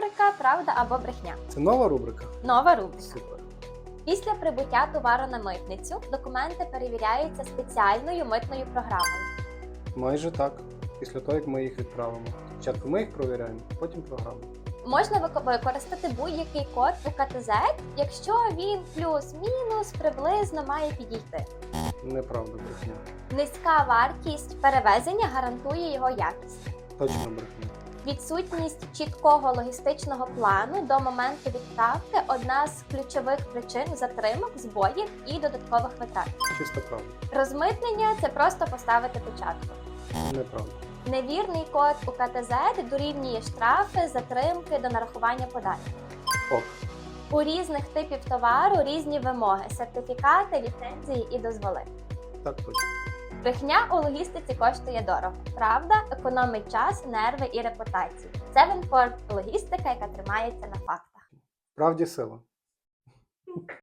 рубрика Правда або брехня. Це нова рубрика? Нова рубрика. Супер. Після прибуття товару на митницю документи перевіряються спеціальною митною програмою. Майже так. Після того, як ми їх відправимо. Спочатку ми їх провіряємо, потім програму. Можна використати будь-який код у КТЗ, якщо він плюс-мінус приблизно має підійти. Неправда, брехня. Низька вартість перевезення гарантує його якість. Точно брехня. Відсутність чіткого логістичного плану до моменту відправки одна з ключових причин затримок, збоїв і додаткових витрат. Чиста правда. Розмитнення це просто поставити початку. Неправда. Невірний код у КТЗ дорівнює штрафи, затримки до нарахування податків. Ок. У різних типів товару різні вимоги, сертифікати, ліцензії і дозволи. Так точно. Брехня у логістиці коштує дорого. Правда, економить час, нерви і репутацію. Це Венфорд логістика, яка тримається на фактах. Правді сила.